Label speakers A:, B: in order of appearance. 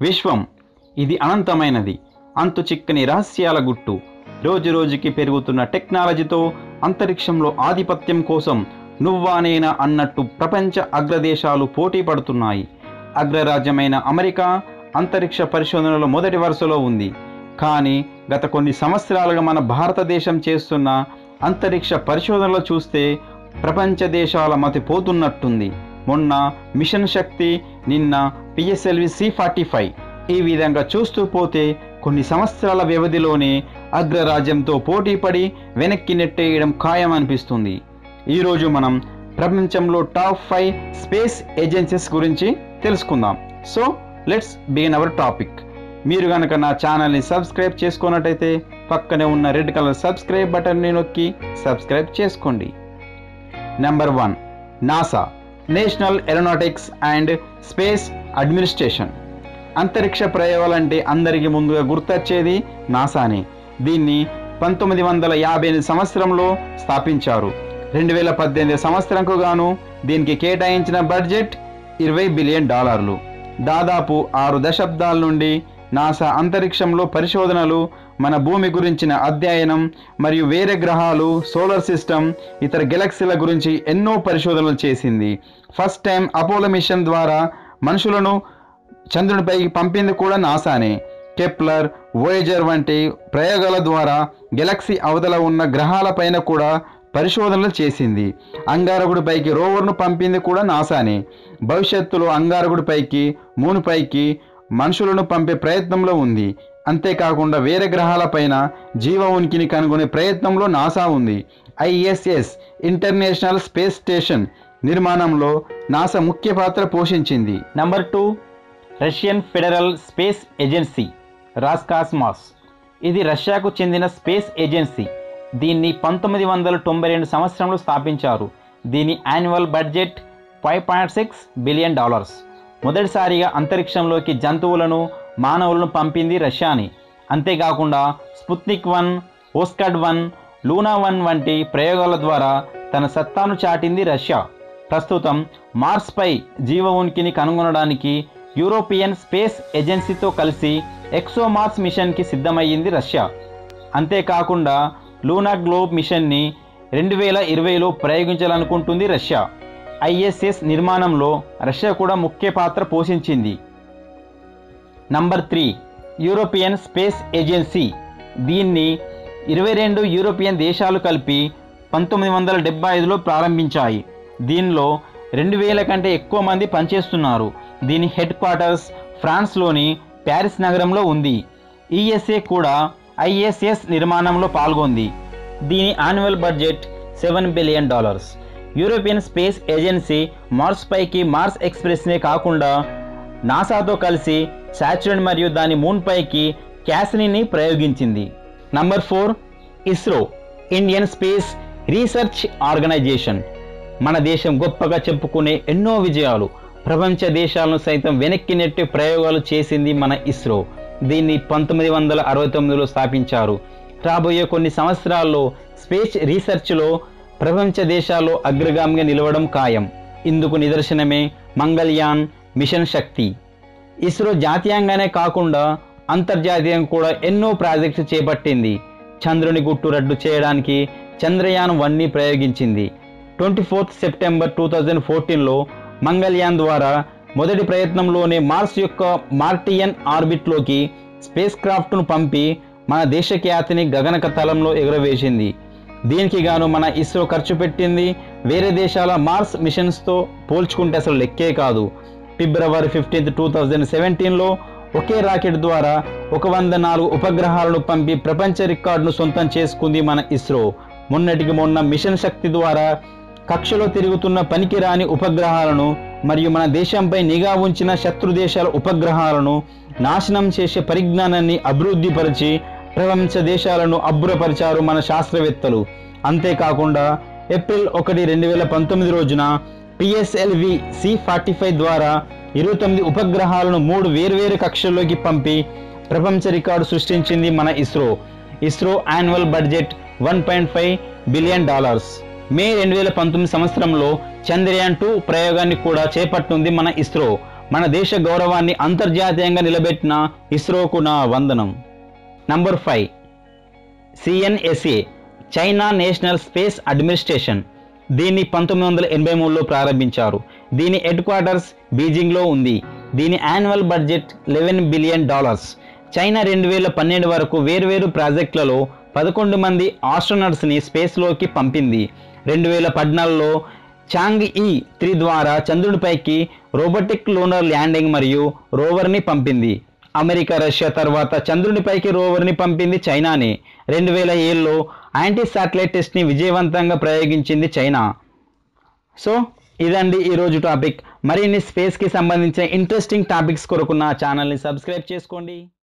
A: విశ్వం ఇది అనంతమైనది. అంతు చిక్కని రహస్యాల గుట్టు. రోజు రోజుకి పెరుగుతున్న టెక్నాలజీతో అంతరిక్షంలో ఆధిపత్యం కోసం నువ్వా నేనా అన్నట్టు ప్రపంచ అగ్రదేశాలు పోటీ పడుతున్నాయి. అగ్రరాజ్యమైన అమెరికా అంతరిక్ష పరిశోధనలో మొదటి వరుసలో ఉంది. కానీ గత కొన్ని సంవత్సరాలుగా మన భారతదేశం చేస్తున్న అంతరిక్ష పరిశోధనలు చూస్తే ప్రపంచ దేశాల మతి పోతున్నట్టుంది. మొన్న మిషన్ శక్తి నిన్న పిఎస్ఎల్వి సి ఫార్టీ ఫైవ్ ఈ విధంగా చూస్తూ పోతే కొన్ని సంవత్సరాల వ్యవధిలోనే అగ్రరాజ్యంతో పోటీపడి వెనక్కి నెట్టేయడం ఖాయం అనిపిస్తుంది ఈరోజు మనం ప్రపంచంలో టాప్ ఫైవ్ స్పేస్ ఏజెన్సీస్ గురించి తెలుసుకుందాం. So let's begin our topic. మీరు కనుక నా ఛానల్ని సబ్స్క్రైబ్ చేసుకున్నట్టయితే పక్కనే ఉన్న రెడ్ కలర్ సబ్స్క్రైబ్ బటన్ని నొక్కి సబ్స్క్రైబ్ చేసుకోండి. Number one NASA. National Aeronautics and Space Administration. అంతరిక్ష ప్రయోగాలంటే అందరికీ ముందుగా గుర్తొచ్చేది నాసానే. దీన్ని పంతొమ్మిది వందల యాభై ఎనిమిది సంవత్సరంలో స్థాపించారు. రెండు వేల పద్దెనిమిది సంవత్సరంకు గాను దీనికి కేటాయించిన బడ్జెట్ ఇరవై బిలియన్ డాలర్లు. దాదాపు ఆరు దశాబ్దాల నుండి నాసా అంతరిక్షంలో పరిశోధనలు మన భూమి గురించిన అధ్యయనం మరియు వేరే గ్రహాలు సోలార్ సిస్టమ్ ఇతర గెలాక్సీల గురించి ఎన్నో పరిశోధనలు చేసింది. ఫస్ట్ టైం అపోలో మిషన్ ద్వారా మనుషులను చంద్రునిపైకి పంపింది కూడా నాసానే. కెప్లర్ వోయేజర్ వంటి ప్రయోగాల ద్వారా గెలాక్సీ అవతల ఉన్న గ్రహాలపైన కూడా పరిశోధనలు చేసింది. అంగారకుడిపైకి రోవర్ను పంపింది కూడా నాసానే. భవిష్యత్తులో అంగారకుడిపైకి మూనుపైకి మనుషులను పంపే ప్రయత్నంలో ఉంది. అంతేకాకుండా వేరే గ్రహాలపైన జీవ ఉనికిని కనుగొనే ప్రయత్నంలో నాసా ఉంది. ఐఎస్ఎస్ ఇంటర్నేషనల్ స్పేస్ స్టేషన్ నిర్మాణంలో నాసా ముఖ్య పాత్ర పోషించింది. Number two Russian Federal Space Agency Roscosmos. ఇది రష్యాకు చెందిన స్పేస్ ఏజెన్సీ. దీన్ని పంతొమ్మిది వందల తొంభై రెండు సంవత్సరంలో స్థాపించారు. దీని annual budget five point six billion dollars. మొదటిసారిగా అంతరిక్షంలోకి జంతువులను మానవులను పంపింది రష్యాని. అంతేకాకుండా Sputnik one ఓస్కడ్ one Luna one వంటి ప్రయోగాల ద్వారా తన సత్తాను చాటింది రష్యా. ప్రస్తుతం మార్స్పై జీవ ఉనికిని కనుగొనడానికి యూరోపియన్ స్పేస్ ఏజెన్సీతో కలిసి ఎక్సోమార్స్ మిషన్కి సిద్ధమయ్యింది రష్యా. అంతేకాకుండా లూనా గ్లోబ్ మిషన్ని రెండు వేల ఇరవైలో ప్రయోగించాలనుకుంటుంది రష్యా. ఐఎస్ఎస్ నిర్మాణంలో రష్యా కూడా ముఖ్య పాత్ర పోషించింది. Number three European Space Agency. దీన్ని ఇరవై రెండు యూరోపియన్ దేశాలు కలిపి పంతొమ్మిది వందల డెబ్బై ఐదులో ప్రారంభించాయి. దీనిలో రెండు వేల కంటే ఎక్కువ మంది పనిచేస్తున్నారు. దీని హెడ్ క్వార్టర్స్ ఫ్రాన్స్లోని ప్యారిస్ నగరంలో ఉంది. ఈఎస్ఏ కూడా ఐఎస్ఎస్ నిర్మాణంలో పాల్గొంది. దీని annual budget seven billion dollars. European space agency Mars పైకి మార్స్ ఎక్స్ప్రెస్నే కాకుండా నాసాతో కలిసి సాచురన్ మరియు దాని మూన్ పైకి క్యాసినీని ప్రయోగించింది. Number four ISRO Indian Space Research Organisation. మన దేశం గొప్పగా చెప్పుకునే ఎన్నో విజయాలు ప్రపంచ దేశాలను సైతం వెనక్కి నెట్టి ప్రయోగాలు చేసింది మన ఇస్రో. దీన్ని పంతొమ్మిది వందల అరవై తొమ్మిదిలో స్థాపించారు. రాబోయే కొన్ని సంవత్సరాల్లో స్పేస్ రీసెర్చ్లో ప్రపంచ దేశాల్లో అగ్రగామిగా నిలవడం ఖాయం. ఇందుకు నిదర్శనమే మంగళయాన్ మిషన్ శక్తి. ఇస్రో జాతీయంగానే కాకుండా అంతర్జాతీయంగా కూడా ఎన్నో ప్రాజెక్ట్స్ చేపట్టింది. చంద్రుని గుట్టు రద్దు చేయడానికి చంద్రయాన్ వన్ని ప్రయోగించింది. Twenty fourth September two thousand ఫోర్టీన్లో మంగళయాన్ ద్వారా మొదటి ప్రయత్నంలోనే మార్స్ యొక్క మార్టియన్ ఆర్బిట్లోకి స్పేస్ క్రాఫ్ట్ను పంపి మన దేశ ఖ్యాతిని గగనక తలంలో ఎగురవేసింది. దీనికి గాను మన ఇస్రో ఖర్చు పెట్టింది వేరే దేశాల మార్స్ మిషన్స్తో పోల్చుకుంటే అసలు లెక్కే కాదు. ఫిబ్రవరి ఫిఫ్టీన్త్ టూ థౌజండ్ సెవెంటీన్లో ఒకే రాకెట్ ద్వారా ఒక వంద నాలుగు ఉపగ్రహాలను పంపి ప్రపంచ రికార్డును సొంతం చేసుకుంది మన ఇస్రో. మొన్నటికి మొన్న మిషన్ శక్తి ద్వారా కక్షలో తిరుగుతున్న పనికిరాని ఉపగ్రహాలను మరియు మన దేశంపై నిఘా ఉంచిన శత్రు దేశాల ఉపగ్రహాలను నాశనం చేసే పరిజ్ఞానాన్ని అభివృద్ధిపరిచి ప్రపంచ దేశాలను అబ్బురపరిచారు మన శాస్త్రవేత్తలు. అంతేకాకుండా ఏప్రిల్ ఒకటి రెండు వేల పంతొమ్మిది రోజున పిఎస్ఎల్వి సి ఫార్టీ ఫైవ్ ద్వారా ఇరవై తొమ్మిది ఉపగ్రహాలను మూడు వేర్వేరు కక్షల్లోకి పంపి ప్రపంచ రికార్డు సృష్టించింది మన ISRO. ISRO annual budget one point five billion dollars. May రెండు వేల పంతొమ్మిది సంవత్సరంలో చంద్రయాన్ టూ ప్రయోగాన్ని కూడా చేపట్టింది మన ఇస్రో. మన దేశ గౌరవాన్ని అంతర్జాతీయంగా నిలబెట్టిన ఇస్రోకు నా వందనం. Number five CNSA China National Space Administration దీన్ని పంతొమ్మిది వందల ఎనభై మూడులో ప్రారంభించారు. దీని హెడ్ క్వార్టర్స్ బీజింగ్లో ఉంది. దీని annual budget eleven billion dollars China రెండు వేల పన్నెండు వరకు వేర్వేరు ప్రాజెక్టులలో పదకొండు మంది ఆస్ట్రోనట్స్ని స్పేస్లోకి పంపింది. రెండు వేల పద్నాలుగులో చాంగ్ ఈ త్రీ ద్వారా చంద్రుడిపైకి రోబోటిక్ లూనర్ ల్యాండింగ్ మరియు రోవర్ని పంపింది. అమెరికా రష్యా తర్వాత చంద్రునిపైకి రోవర్ని పంపింది చైనానే. రెండు వేల ఏళ్ళలో యాంటీ శాటిలైట్ టెస్ట్ని విజయవంతంగా ప్రయోగించింది చైనా. సో ఇదండి ఈరోజు టాపిక్. మరిన్ని స్పేస్కి సంబంధించిన ఇంట్రెస్టింగ్ టాపిక్స్ కొరకు నా ఛానల్ని సబ్స్క్రైబ్ చేసుకోండి.